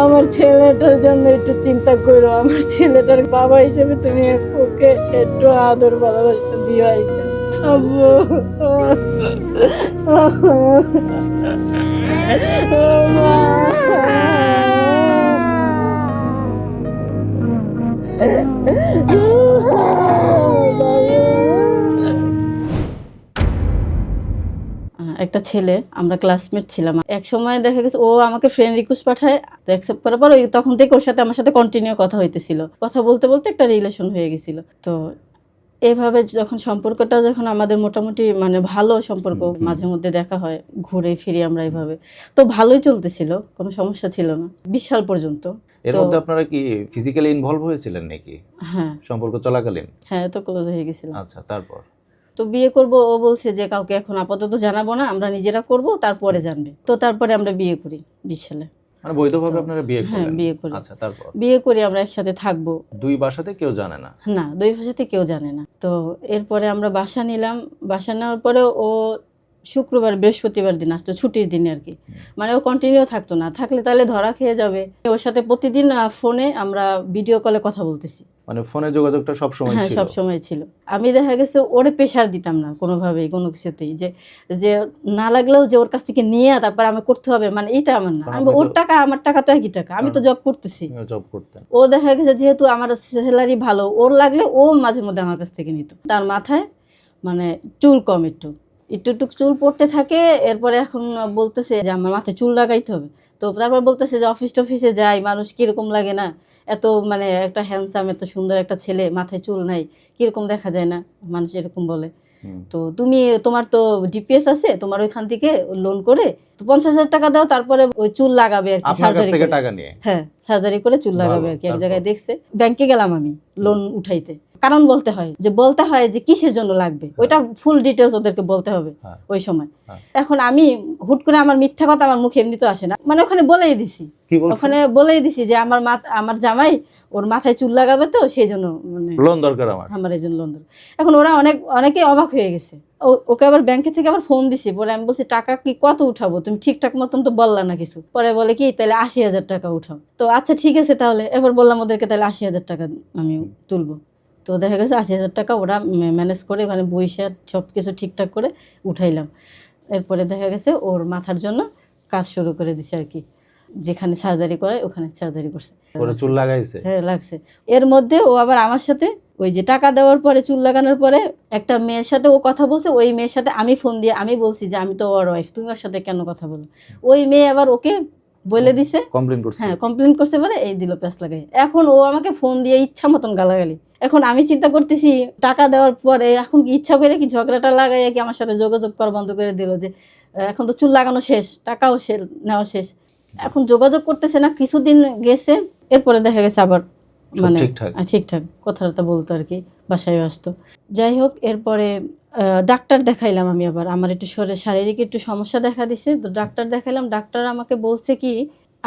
আমার ছেলেটার জন্য একটু চিন্তা করো। আমার ছেলেটার বাবা হিসেবে তুমি ওকে একটু আদর ভালোবাসা দিও আইসা। আব্বু। মা একটা ছেলে আমরা ক্লাসমেট ছিলাম। এক সময় দেখা গেছে ও আমাকে ফ্রেন্ড রিকোয়েস্ট পাঠায় তো অ্যাকসেপ্ট করার পর ওই তখন থেকে ওর সাথে আমার সাথে কন্টিনিউ কথা হইতেছিল। কথা বলতে বলতে একটা রিলেশন হয়ে গেছিল। তো এইভাবে যখন সম্পর্কটা যখন আমাদের মোটামুটি মানে ভালো সম্পর্ক। মাঝে মধ্যে দেখা হয় ঘুরে ফিরি আমরা এইভাবে তো ভালোই চলতেছিল কোনো সমস্যা ছিল না বিশ সাল পর্যন্ত এর মধ্যে আপনারা কি ফিজিক্যালি ইনভলভ হয়েছিলেন নাকি? হ্যাঁ। সম্পর্ক চলাকালীন? হ্যাঁ তো ক্লোজ হয়ে গেছিলাম। আচ্ছা তারপর? তো বিয়ে করব ও বলছে যে কাউকে এখন আপাতত জানাব না আমরা নিজেরা করব তারপরে জানবে। তো তারপরে আমরা বিয়ে করি বিশ সালে। মানে বৈধভাবে আপনারা বিয়ে হ্যাঁ করলেন? বিয়ে করি। আচ্ছা তারপর? বিয়ে করি আমরা একসাথে থাকব। দুই বাসাতে কেউ জানে না? না দুই ভাষাতে কেউ জানে না। তো এরপরে আমরা বাসা নিলাম। বাসা নেওয়ার পরে ও শুক্রবার বৃহস্পতিবার দিন আসতো ছুটির দিনে আর কি। মানে ও কন্টিনিউ থাকতো না। থাকলে তাহলে ধরা খেয়ে যাবে। ওর সাথে প্রতিদিন ফোনে আমরা ভিডিও কলে কথা বলতেছি। মানে ফোনে যোগাযোগটা সব সময় হ্যাঁ ছিল? সব সময় ছিল। আমি দেখা গেছে ওরে প্রেশার দিতাম না কোনোভাবেই কোনো কিছুতেই। যে যে না লাগলেও যে ওর কাছ থেকে নিয়ে তারপর আমি করতে হবে মানে এটা আমার না। আমি ওর টাকা আমার টাকা তো একই টাকা। আমি তো জব করতেছি। জব করতেন। ও দেখা গেছে যেহেতু আমার স্যালারি ভালো ওর লাগলে ও মাঝে মধ্যে আমার কাছ থেকে নিত। তার মাথায় মানে চুল কম একটু। একটু একটু চুল পড়তে থাকে, এরপরে এখন বলতেছে যে আমার মাথায় চুল লাগাইতে হবে। তো তারপর বলতেছে যে অফিস টফিসে যাই, মানুষ কীরকম লাগে না? এত মানে একটা হ্যান্ডসাম এত সুন্দর একটা ছেলে, মাথায় চুল নাই, কীরকম দেখা যায় না? মানুষ এরকম বলে। তো তুমি তোমার তো ডিপিএস আছে তোমার ওইখান থেকে লোন করে পঞ্চাশ হাজার টাকা দাও তারপরে ওই চুল লাগাবে আর কি সার্জারি থেকে টাকা নিয়ে? হ্যাঁ সার্জারি করে চুল লাগাবে আর কি এক জায়গায় দেখছে। ব্যাংকে গেলাম আমি লোন উঠাইতে। কারণ বলতে হয় যে বলতে হয় যে কিসের জন্য লাগবে? ওইটা ফুল ডিটেলস ওদেরকে বলতে হবে হ্যাঁ। ওই সময়। হ্যাঁ। এখন আমি হুট করে আমার মিথ্যা কথা আমার মুখে এমনিতে আসে না। মানে ওখানে বলেই দিছি। ওখানে বলেই দিছি যে আমার আমার জামাই ওর মাথায় চুল লাগাবে তো সেই জন্য মানে লোন দরকার আমার। আমার এই জন্য লোন দেবে। এখন ওরা অনেক অনেকে অবাক হয়ে গেছে। ওকে আবার ব্যাংকে থেকে আবার ফোন দিছি। পরে আমি বলছি টাকা কি কত উঠাবো? তুমি ঠিকঠাক মতন তো বললা না কিছু। পরে বলে কি তাহলে আশি হাজার টাকা উঠাও। তো আচ্ছা ঠিক আছে তাহলে। এবার বললাম ওদেরকে তাহলে আশি হাজার টাকা আমি তুলবো। তো দেখা গেছে আশি হাজার টাকা ওরা ম্যানেজ করে মানে বইসা সব কিছু ঠিকঠাক করে উঠাইলাম। এরপরে দেখা গেছে ওর মাথার জন্য কাজ শুরু করে দিছে আর কি। যেখানে সার্জারি করে ওখানে সার্জারি করছে। চুল লাগাইছে? হ্যাঁ লাগছে। এর মধ্যে ও আবার আমার সাথে ওই যে টাকা দেওয়ার পরে চুল লাগানোর পরে একটা মেয়ের সাথে ও কথা বলছে ওই মেয়ের সাথে আমি ফোন দিয়ে আমি বলছি যে আমি তো ওর ওয়াইফ তুমি ওর সাথে কেন কথা বলো? ওই মেয়ে আবার ওকে বলে দিছে। কমপ্লেন করছে? হ্যাঁ কমপ্লেন করছে বলে এই দিল প্যাস লাগাই। এখন ও আমাকে ফোন দিয়ে ইচ্ছা মতন গালাগালি। এখন আমি চিন্তা করতেছি টাকা দেওয়ার পরে এখন কি ইচ্ছা করে কি ঝগড়াটা লাগাই কি আমার সাথে যোগাযোগ করা বন্ধ করে দিল যে এখন তো চুল লাগানো শেষ টাকাও শেষ নেওয়া শেষ। এখন যোগাযোগ করতেছে না কিছুদিন গেছে এরপরে দেখা গেছে আবার মানে ঠিকঠাক। কথাটা বলতো আর কি বাসায় আসতো। যাই হোক এরপরে আহ, ডাক্তার দেখাইলাম আমি আবার আমার একটু শরীরে শারীরিক একটু সমস্যা দেখা দিছে তো ডাক্তার দেখাইলাম ডাক্তার আমাকে বলছে কি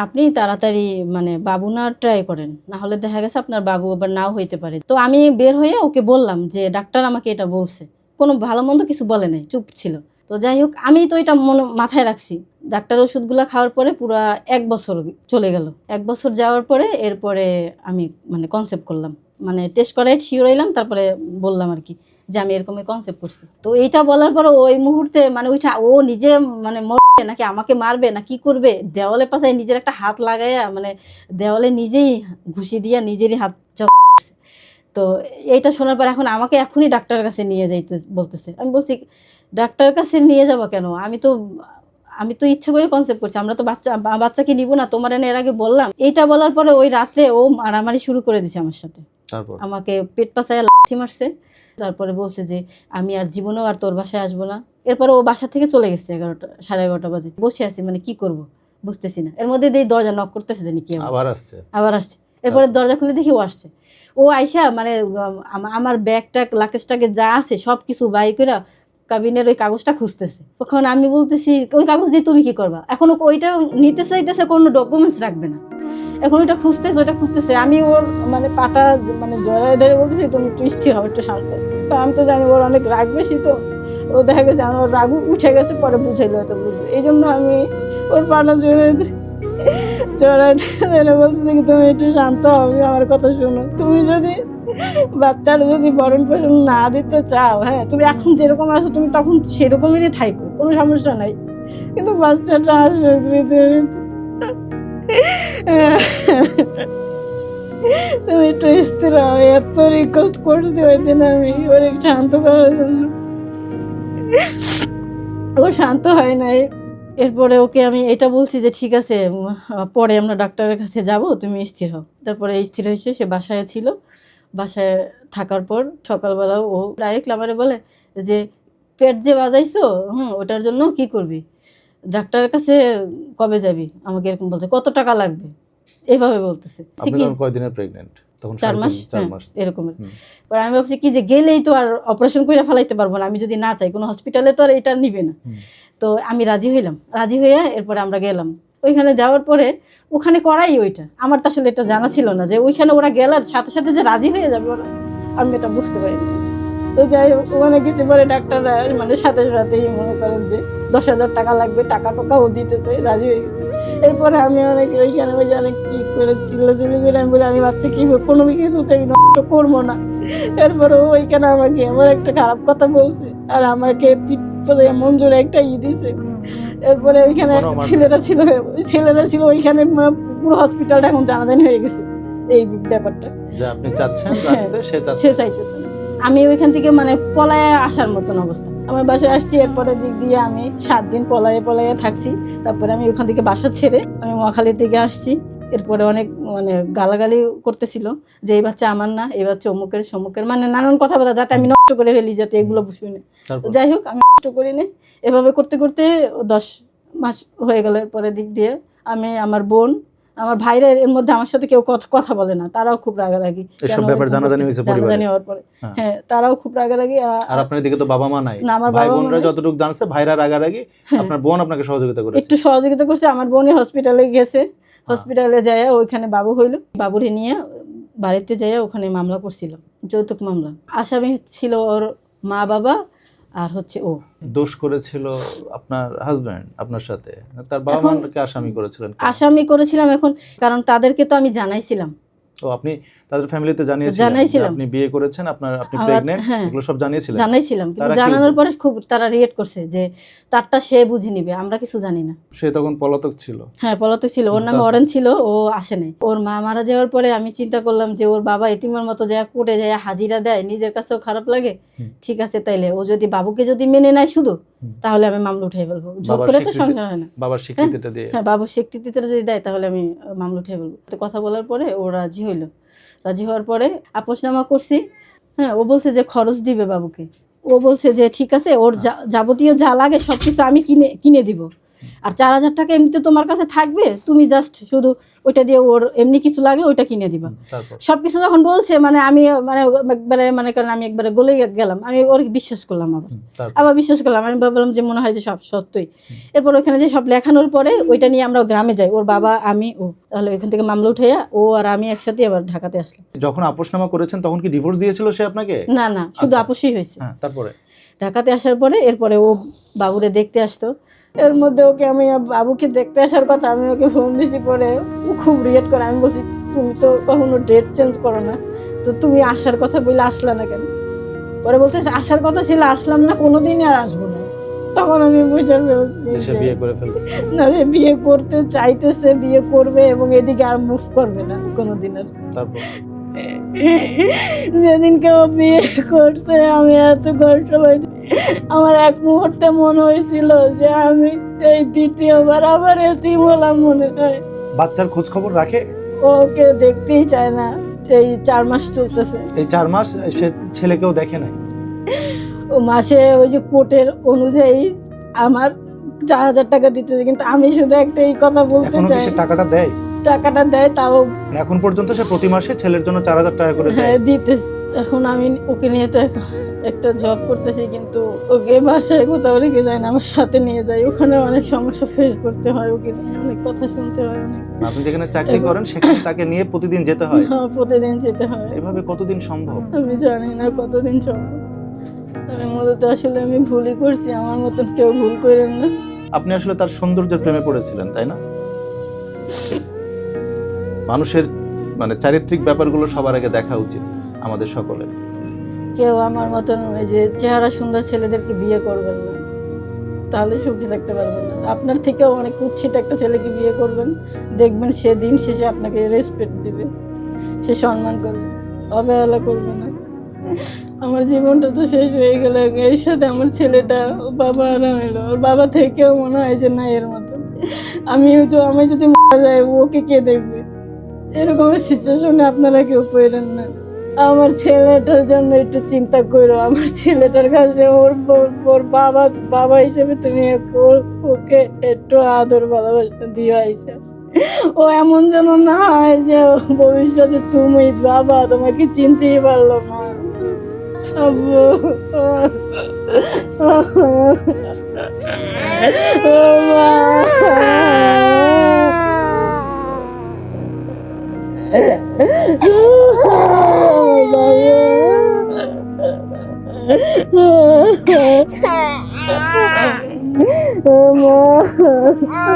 আপনি তাড়াতাড়ি মানে বাবু না ট্রাই করেন না হলে দেখা গেছে আপনার বাবু আবার নাও হইতে পারে। তো আমি বের হয়ে ওকে বললাম যে, ডাক্তার আমাকে এটা বলছে। কোনো ভালো মন্দ কিছু বলে নাই, চুপ ছিল। তো যাই হোক, আমি তো এটা মনে, মাথায় রাখছি। ডাক্তার ওষুধগুলো খাওয়ার পরে পুরো এক বছর চলে গেল। এক বছর যাওয়ার পরে এরপরে আমি মানে কনসেপ্ট করলাম। মানে টেস্ট করাই শিওর হইলাম, তারপরে বললাম আর কি যে, আমি এরকমের কনসেপ্ট করছি। তো এইটা বলার পরে ওই মুহূর্তে মানে ওইটা ও নিজে মানে নাকি আমাকে মারবে, না কি করবে? দেওয়ালে পাশে নিজের একটা হাত লাগাইয়া মানে দেওয়ালে নিজেই ঘুষি দিয়া নিজেরই হাত তো এইটা শোনার পর এখন আমাকে এখনই ডাক্তার কাছে নিয়ে যাইতে বলতেছে। আমি বলছি, ডাক্তারের কাছে নিয়ে যাব কেন? আমি তো আমি তো ইচ্ছা করে কনসেপ্ট করছি। আমরা তো বাচ্চা বাচ্চাকে নিব না। তোমার এনে এর আগে বললাম। এইটা বলার পরে ওই রাত্রে ও মারামারি শুরু করে দিছে আমার সাথে। আমাকে পেট পাশায় লাথি মারছে তারপরে বলছে যে আমি আর জীবনেও আর তোর বাসায় আসব না। এরপরে ও বাসা থেকে চলে গেছে এগারোটা সাড়ে এগারোটা বাজে। বসে আছি মানে কি করব? বুঝতেছি না। এর মধ্যে দিয়ে দরজা নক করতেছে জানি কি আবার। আসছে? আবার আসছে। এরপরে দরজা খুলে দেখি ও আসছে। ও আইসা মানে আমার ব্যাগটা লাকেজটাকে যা আছে সব কিছু বাই করে কাবিনের ওই কাগজটা খুঁজতেছে। তখন আমি বলতেছি ওই কাগজ দিয়ে তুমি কি করবা? এখন ওইটা নিতে চাইতেছে কোনো ডকুমেন্টস রাখবে না। এখন ওইটা খুঁজতেছে ওইটা খুঁজতেছে। আমি ওর মানে পাটা মানে জড়ায় ধরে বলতেছি, তুমি একটু স্থির হও, একটু শান্ত আমি তো জানি ওর অনেক রাগ বেশি তো। ও দেখা গেছে আমার ওর রাগ উঠে গেছে, পরে বুঝাইলো হয়তো বুঝবে। এই জন্য আমি ওর পাটা জড়িয়ে চড়াইতে ধরে বলতেছে কি, তুমি একটু শান্ত হবে আমার কথা শোনো। তুমি যদি বাচ্চার যদি ভরণ পোষণ না দিতে চাও হ্যাঁ তুমি এখন যেরকম আছো, তুমি তখন সেরকমেরই থাইকো, কোনো সমস্যা নাই। কিন্তু বাচ্চাটা আসবে তুমি একটু স্থির হও এত রিকোয়েস্ট করছি ওই দিন আমি, ওর একটু শান্ত করার জন্য। ও শান্ত হয় নাই। এরপরে ওকে আমি এটা বলছি যে, ঠিক আছে, পরে আমরা ডাক্তারের কাছে যাব, তুমি স্থির হও। তারপরে স্থির হয়েছে, সে বাসায় ছিল। বাসায় থাকার পর সকালবেলা ও ডাইরেক্ট আমারে বলে যে, পেট যে বাজাইছো, হুম, ওটার জন্য কি করবি? ডাক্তারের কাছে কবে যাবি? আমাকে এরকম বলছে কত টাকা লাগবে? এইভাবে বলতেছে। কয়দিনের প্রেগনেন্ট তখন চার মাস? হ্যাঁ, মাস। এরকমের। এবার আমি ভাবছি কি যে গেলেই তো আর অপারেশন করে ফেলাইতে পারব না আমি যদি না চাই কোনো হসপিটালে তো আর এটা নিবে না। তো আমি রাজি হইলাম। রাজি হয়ে এরপরে আমরা গেলাম। ওইখানে যাওয়ার পরে ওখানে করাই ওইটা। আমার তো আসলে এটা জানা ছিল না যে ওইখানে ওরা গেলার সাথে সাথে যে রাজি হয়ে যাবে ওরা আমি এটা বুঝতে পারিনি। তো যাই হোক ওখানে কিছু পরে ডাক্তাররা মানে সাথে সাথেই মনে করেন যে দশ হাজার টাকা লাগবে টাকা টাকাও দিতেছে রাজি হয়ে গেছে। এরপরে আমি অনেক ওইখানে ওই অনেক কি করে চিল্লাচিল্লি করে আমি বলি আমি বাচ্চা কি কোনো কিছুতে আমি নষ্ট করব না। এরপরে ও ওইখানে আমাকে আমার একটা খারাপ কথা বলছে আর আমাকে পিঠ পদে একটা ই দিছে। এরপরে ওইখানে? ছেলেরা ছিল ছেলেরা ছিল ওইখানে মানে পুরো হসপিটালটা এখন জানাজানি হয়ে গেছে এই ব্যাপারটা। যে আপনি চাচ্ছেন হ্যাঁ, সে চাইতেছে না। আমি ওইখান থেকে মানে পলায় আসার মতন অবস্থা। আমার বাসায় আসছি এরপরে দিক দিয়ে আমি সাত দিন পলায়ে পলায়ে থাকছি। তারপরে আমি ওখান থেকে বাসা ছেড়ে আমি মহাখালীর দিকে আসছি। এরপরে অনেক মানে গালাগালি করতেছিল যে এই বাচ্চা আমার না এই বাচ্চা অমুকের সমুকের। মানে নানান কথা বলা যাতে আমি নষ্ট করে ফেলি যাতে এগুলো শুনে যাই হোক আমি নষ্ট করি নি। এভাবে করতে করতে দশ মাস হয়ে গেল পরে দিক দিয়ে। আমি আমার বোন আমার ভাইরা এর মধ্যে আমার সাথে কেউ কথা বলে না তারাও খুব রাগারাগি। এসব ব্যাপার জানাজানি? হয়েছে পরিবারে? জানাজানি হওয়ার পরে। হ্যাঁ। হ্যাঁ তারাও খুব রাগারাগি আর আপনার দিকে তো বাবা মা নাই। না, আমার ভাই বোনরা যতটুকু জানছে ভাইরা রাগারাগি আপনার বোন আপনাকে সহযোগিতা করেছে। একটু সহযোগিতা করছে আমার বোনই হসপিটালে গেছে। হসপিটালে যায় ওইখানে বাবু হইল। বাবুরে নিয়ে বাড়িতে যাই ওখানে মামলা করছিলাম যৌতুক মামলা। আসামি ছিল ওর মা বাবা আর হচ্ছে ও। দোষ করেছিল আপনার হাজবেন্ড আপনার সাথে। তার বাবা মাকে আসামি করেছিলেন আসামি করেছিলাম এখন কারণ তাদেরকে তো আমি জানাইছিলাম। আপনি তাদের ফ্যামিলিতে জানিয়েছিলেন জানাইছিলাম। আপনি বিয়ে করেছেন আপনার আপনি হ্যাঁ। এগুলো সব জানিয়েছিলেন? জানাইছিলাম কিন্তু জানানোর পরে খুব তারা রিয়েক্ট করছে যে তারটা সে বুঝে নিবে আমরা কিছু জানি না। সে তখন পলাতক ছিল? হ্যাঁ পলাতক ছিল ওর নামে? অরেঞ্জ ছিল ও আসে নাই। ওর মা মারা যাওয়ার পরে আমি চিন্তা করলাম যে ওর বাবা এতিমের মতো যায় কোর্টে যায় হাজিরা দেয় নিজের কাছেও খারাপ লাগে। ঠিক আছে তাইলে ও যদি বাবুকে যদি মেনে নেয় শুধু তাহলে আমি মামলা উঠে ফেলব। বাবার করে তো সংসার হয় না। বাবার স্বীকৃতিটা দিয়ে। হ্যাঁ বাবুর স্বীকৃতিটা যদি দেয় তাহলে আমি মামলা উঠে ফেলব। তো কথা বলার পরে ওরা রাজি হইল। রাজি হওয়ার পরে আপোষনামা করছি। হ্যাঁ ও বলছে যে খরচ দিবে বাবুকে। ও বলছে যে, ঠিক আছে, ওর যাবতীয় যা লাগে সব কিছু আমি কিনে কিনে দিব। আর চার হাজার টাকা এমনিতে তোমার কাছে থাকবে তুমি জাস্ট শুধু ওইটা দিয়ে ওর এমনি কিছু লাগলে ওইটা কিনে দিবা। সব কিছু যখন বলছে মানে আমি মানে একবারে মানে কারণ আমি একবারে গলে গেলাম আমি ওর বিশ্বাস করলাম আবার। আবার বিশ্বাস করলাম আমি ভাবলাম যে মনে হয় যে সব সত্যই। এরপর ওখানে যে সব লেখানোর পরে ওইটা নিয়ে আমরা গ্রামে যাই ওর বাবা আমি ও। তাহলে ওইখান থেকে মামলা উঠে ও আর আমি একসাথে আবার ঢাকাতে আসলাম। যখন আপোষনামা করেছেন তখন কি ডিভোর্স দিয়েছিল সে আপনাকে? না না শুধু আচ্ছা। আপোষই হয়েছে। হ্যাঁ তারপরে? ঢাকাতে আসার পরে এরপরে ও বাবুরে দেখতে আসতো। এর মধ্যে ওকে আমি বাবুকে দেখতে আসার কথা আমি ওকে ফোন দিছি পরে ও খুব রিয়েক্ট করে। আমি বলছি তুমি তো কখনো ডেট চেঞ্জ করো না। তো তুমি আসার কথা বলে আসলা না কেন? পরে বলতেছে আসার কথা ছিল আসলাম না কোনোদিনই আর আসব না। তখন আমি বুঝে ফেলছি না যে বিয়ে করতে চাইতেছে বিয়ে করবে এবং এদিকে আর মুভ করবে না কোনোদিন আর। তারপর? যেদিনকে ও বিয়ে করছে আমি এত কষ্ট পাইছি। আমার এক মুহূর্তে মনে হয়েছিল যে আমি এই দ্বিতীয়বার আবার এতিম হলাম মনে হয়। বাচ্চার খোঁজ খবর রাখে? ওকে দেখতেই চায় না এই চার মাস চলতেছে। এই চার মাস সে ছেলেকেও দেখে নাই? ও মাসে ওই যে কোর্টের অনুযায়ী আমার চার হাজার টাকা দিতেছে কিন্তু আমি শুধু একটা এই কথা বলতে চাই। সে টাকাটা দেয়? টাকাটা দেয় তাও মানে এখন পর্যন্ত সে প্রতি মাসে ছেলের জন্য চার হাজার টাকা করে দেয়। হ্যাঁ দিতে এখন আমি ওকে নিয়ে তো এক- একটা জব করতেছি কিন্তু ওকে বাসায় কোথাও রেখে যায় না আমার সাথে নিয়ে যাই ওখানে অনেক সমস্যা ফেস করতে হয় ওকে নিয়ে অনেক কথা শুনতে হয় অনেক। আপনি যেখানে চাকরি করেন সেখানে তাকে নিয়ে প্রতিদিন যেতে হয়? হ্যাঁ, প্রতিদিন যেতে হয়। এভাবে কতদিন সম্ভব? আমি জানি না কতদিন সম্ভব। আমি মূলত আসলে আমি ভুলই করছি আমার মতন কেউ ভুল করেন না। আপনি আসলে তার সৌন্দর্যের প্রেমে পড়েছিলেন তাই না? মানুষের মানে চারিত্রিক ব্যাপারগুলো সবার আগে দেখা উচিত আমাদের সকলের। কেউ আমার মতন ওই যে চেহারা সুন্দর ছেলেদেরকে বিয়ে করবেন না। তাহলে সুখী থাকতে পারবেন না। আপনার থেকেও অনেক কুচ্ছিত একটা ছেলেকে বিয়ে করবেন। দেখবেন সে দিন শেষে আপনাকে রেসপেক্ট দিবে। সে সম্মান করবে। অবহেলা করবে না। আমার জীবনটা তো শেষ হয়ে গেল। এর সাথে আমার ছেলেটা ও বাবা আরাম এলো। ওর বাবা থেকেও মনে হয় যে না, এর মতো আমি তো, আমি যদি মারা যাই ওকে কে দেখবে? এরকমের সিচুয়েশনে আপনারা কেউ পড়েন না। আমার ছেলেটার জন্য একটু চিন্তা করো। আমার ছেলেটার কাছে ওর ওর- বাবা বাবা হিসেবে তুমি ওকে- একটু আদর, ভালোবাসা দিও আইসা। ও এমন যেন না হয় যে ভবিষ্যতে তুমি বাবা তোমাকে চিনতেই পারল না। আব্বু। ও মা মা